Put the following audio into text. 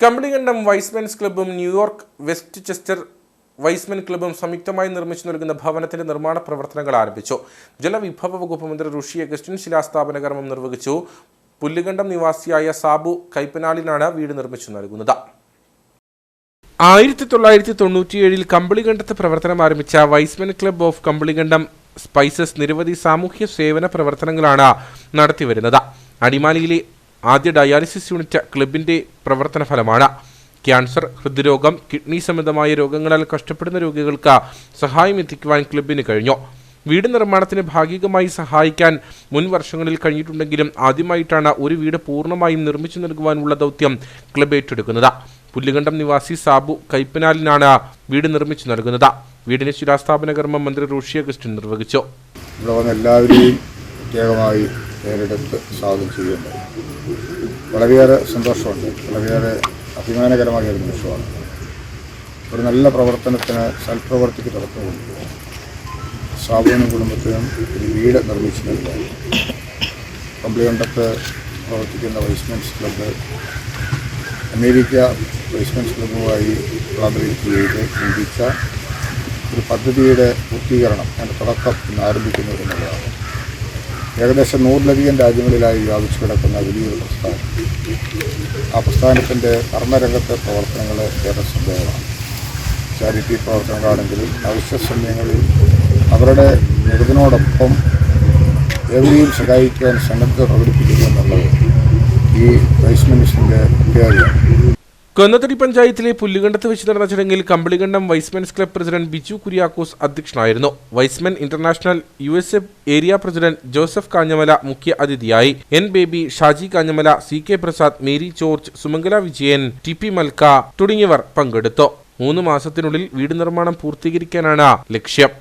കമ്പളികണ്ഠം Y's Men's ക്ലബ്ബും New York Westchester Y's Men ക്ലബ്ബും സംയുക്തമായി നിർമ്മിച്ചു നൽകുന്ന ഭവനത്തിന്റെ നിർമ്മാണ പ്രവർത്തനങ്ങൾ ആരംഭിച്ചു. ജലവിഭവ വകുപ്പ് മന്ത്രി ഋഷി അഗസ്റ്റിൻ ശിലാസ്ഥാപന കർമ്മം നിർവഹിച്ചു. പുല്ലുകണ്ഠം നിവാസിയായ സാബു കൈപ്പനാളിനാണ് വീട് നിർമ്മിച്ചു നൽകുന്നത്. ആയിരത്തി തൊള്ളായിരത്തി തൊണ്ണൂറ്റിയേഴിൽ കമ്പളികണ്ഠത്ത് പ്രവർത്തനം ആരംഭിച്ച Y's Men club of Kambilikandam spices നിരവധി സാമൂഹ്യ സേവന പ്രവർത്തനങ്ങളാണ് നടത്തിവരുന്നത്. അടിമാലിയിലെ ആദ്യ ഡയാലിസിസ് യൂണിറ്റ് ക്ലബിന്റെ പ്രവർത്തന ഫലമാണ്. ക്യാൻസർ ഹൃദ്രോഗം കിഡ്നി സംബന്ധമായ രോഗങ്ങളാൽ കഷ്ടപ്പെടുന്ന രോഗികൾക്ക് സഹായം എത്തിക്കുവാൻ ക്ലബിന് കഴിഞ്ഞു. വീട് നിർമ്മാണത്തിന് ഭാഗികമായി സഹായിക്കാൻ മുൻ വർഷങ്ങളിൽ കഴിഞ്ഞിട്ടുണ്ടെങ്കിലും ആദ്യമായിട്ടാണ് ഒരു വീട് പൂർണമായും നിർമ്മിച്ചു നൽകുവാനുള്ള ദൗത്യം ക്ലബ് ഏറ്റെടുക്കുന്നത്. പുല്ലുകണ്ടം നിവാസി സാബു കൈപ്പനാലിനാണ് വീട് നിർമ്മിച്ചു നൽകുന്നത്. വീടിന് ശിലാസ്ഥാപന കർമ്മം മന്ത്രി റോഷി അഗസ്റ്റിൻ നിർവഹിച്ചു. പ്രത്യേകമായി സ്വാഗതം ചെയ്യുന്നുണ്ട് വളരെയേറെ സന്തോഷമുണ്ട്. വളരെയേറെ അഭിമാനകരമായ ഒരു നിമിഷമാണ്. ഒരു നല്ല പ്രവർത്തനത്തിന് സൽപ്രവർത്തിക്ക് തുടക്കം കൊടുക്കുക സാബുവിനും കുടുംബത്തിനും ഒരു വീട് നിർമ്മിച്ചു നൽകുക കമ്പിളികണ്ടത്ത് പ്രവർത്തിക്കുന്ന Y's Men's club America Y's Men's ക്ലബ്ബുമായി collaborate ചെയ്ത് ചിന്തിച്ച ഒരു പദ്ധതിയുടെ പൂർത്തീകരണം അതിന്റെ തുടക്കം ഇന്ന് ആരംഭിക്കുന്നു എന്നുള്ളതാണ്. ഏകദേശം നൂറിലധികം രാജ്യങ്ങളിലായി വ്യാപിച്ചു കിടക്കുന്ന വലിയൊരു പ്രസ്ഥാനം. ആ പ്രസ്ഥാനത്തിന്റെ കർമ്മരംഗത്തെ പ്രവർത്തനങ്ങൾ ഏറെ ശ്രദ്ധേയമാണ്. ചാരിറ്റി പ്രവർത്തനങ്ങളാണെങ്കിലും അവശ്യ സമയങ്ങളിൽ അവരുടെ മൃഗത്തിനോടൊപ്പം എവിടെയും സഹായിക്കാൻ സന്നദ്ധത പ്രകടിപ്പിക്കുന്നു എന്നുള്ളത് ഈ വൈസ് മിനിസ്റ്ററിന്റെ പ്രത്യേകതയാണ് കൊന്നത്തടി പഞ്ചായത്തിലെ പുല്ലുകണ്ടത്ത് വെച്ച് നടന്ന ചടങ്ങിൽ Kambalikandam Y's Men's club president Biju Kuriakose അധ്യക്ഷനായിരുന്നു. Y's Men international U S area president Joseph Kanjamala മുഖ്യ അതിഥിയായി. N Baby Shaji Kanjamala C K Prasad Mary George Sumangala Vijayan T P Malka തുടങ്ങിയവർ പങ്കെടുത്തു. മൂന്ന് മാസത്തിനുള്ളിൽ വീട് നിർമ്മാണം പൂർത്തീകരിക്കാനാണ് ലക്ഷ്യം.